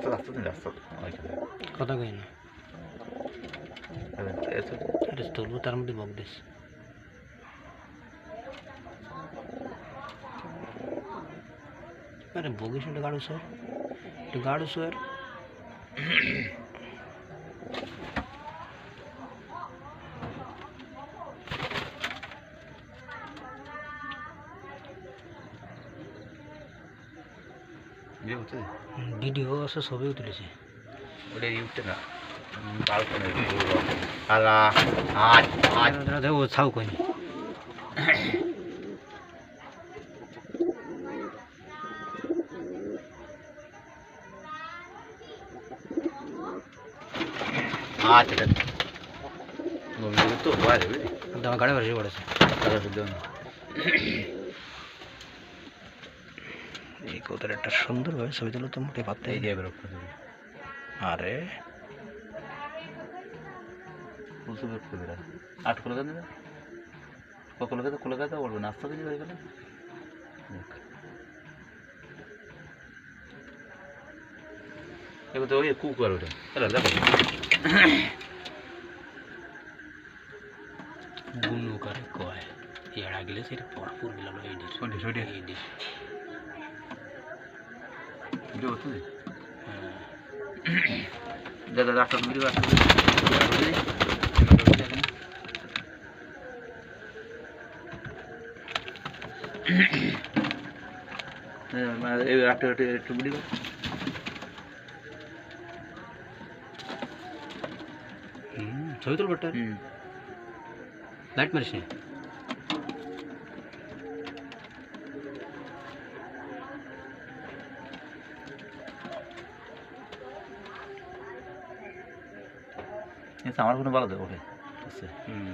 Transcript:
রাস্তা রাস্তা দিন রাস্তা কথা কই না এটা তুলবো তার মধ্যে বক দিস আরে বগিস একটু গাড়ু স্যার একটু গাড়ু স্যার ভিডিও আছে ছবিও তুলেছে। ওটা ইউটে না? ছাউ কইনি। আজ তো গাড়ি বসে পড়েছে। এই কৌতার একটা সুন্দরভাবে ছবি তুলো তো মোটে এবার আরে। আট কলকাতা নেবে ক কলকাতা কলকাতা বলবে নাস্তা দিলে হয়ে গেলে? তো ওই কুকার ওটা। দেখো। গুনু করে কয় এড়া গেলে সেটা ভরপুর মিলালো এই ডিশ? এই ডিশ। দাদা রাস্তা ভিডিও রাস্তা এই রাস্তা একটু ভিডিও। ছবি তুলবো একটা? লাইট মারিস নি আমার কোনো ভালো দেবো ওকে হুম।